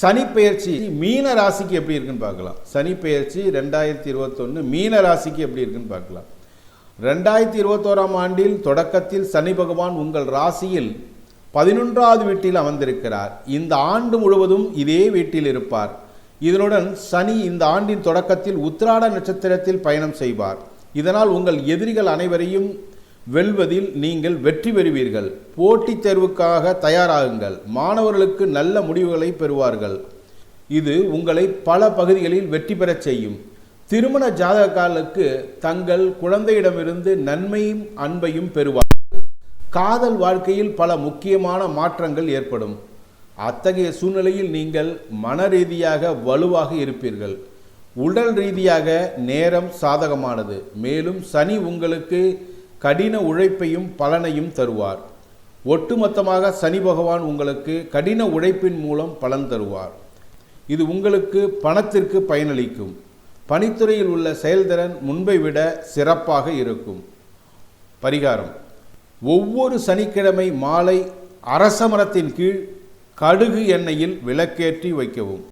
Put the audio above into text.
சனி பெயர்ச்சி மீன ராசிக்கு எப்படி இருக்குன்னு பார்க்கலாம். சனி பெயர்ச்சி ரெண்டாயிரத்தி இருபத்தொன்று மீன ராசிக்கு எப்படி இருக்குன்னு பார்க்கலாம். ரெண்டாயிரத்தி இருபத்தோராம் ஆண்டில் தொடக்கத்தில் சனி பகவான் உங்கள் ராசியில் பதினொன்றாவது வீட்டில் அமர்ந்திருக்கிறார். இந்த ஆண்டு முழுவதும் இதே வீட்டில் இருப்பார். இதனுடன் சனி இந்த ஆண்டின் தொடக்கத்தில் உத்திராட நட்சத்திரத்தில் பயணம் செய்வார். இதனால் உங்கள் எதிரிகள் அனைவரையும் வெல்வதில் நீங்கள் வெற்றி பெறுவீர்கள். போட்டித் தேர்வுக்காக தயாராகுங்கள். மாணவர்களுக்கு நல்ல முடிவுகளை பெறுவார்கள். இது உங்களை பல பகுதிகளில் வெற்றி பெறச் செய்யும். திருமண ஜாதகக்காரர்களுக்கு தங்கள் குழந்தையிடமிருந்து நன்மையும் அன்பையும் பெறுவார் காதல் வாழ்க்கையில் பல முக்கியமான மாற்றங்கள் ஏற்படும். அத்தகைய சூழ்நிலையில் நீங்கள் மன ரீதியாக வலுவாக இருப்பீர்கள். உடல் ரீதியாக நேரம் சாதகமானது. மேலும் சனி உங்களுக்கு கடின உழைப்பையும் பலனையும் தருவார். ஒட்டுமொத்தமாக சனி பகவான் உங்களுக்கு கடின உழைப்பின் மூலம் பலன் தருவார். இது உங்களுக்கு பணத்திற்கு பயனளிக்கும். பணித்துறையில் உள்ள செயல்திறன் முன்பை விட சிறப்பாக இருக்கும். பரிகாரம். ஒவ்வொரு சனிக்கிழமை மாலை அரச மரத்தின் கீழ் கடுகு எண்ணெயில் விளக்கேற்றி வைக்கவும்.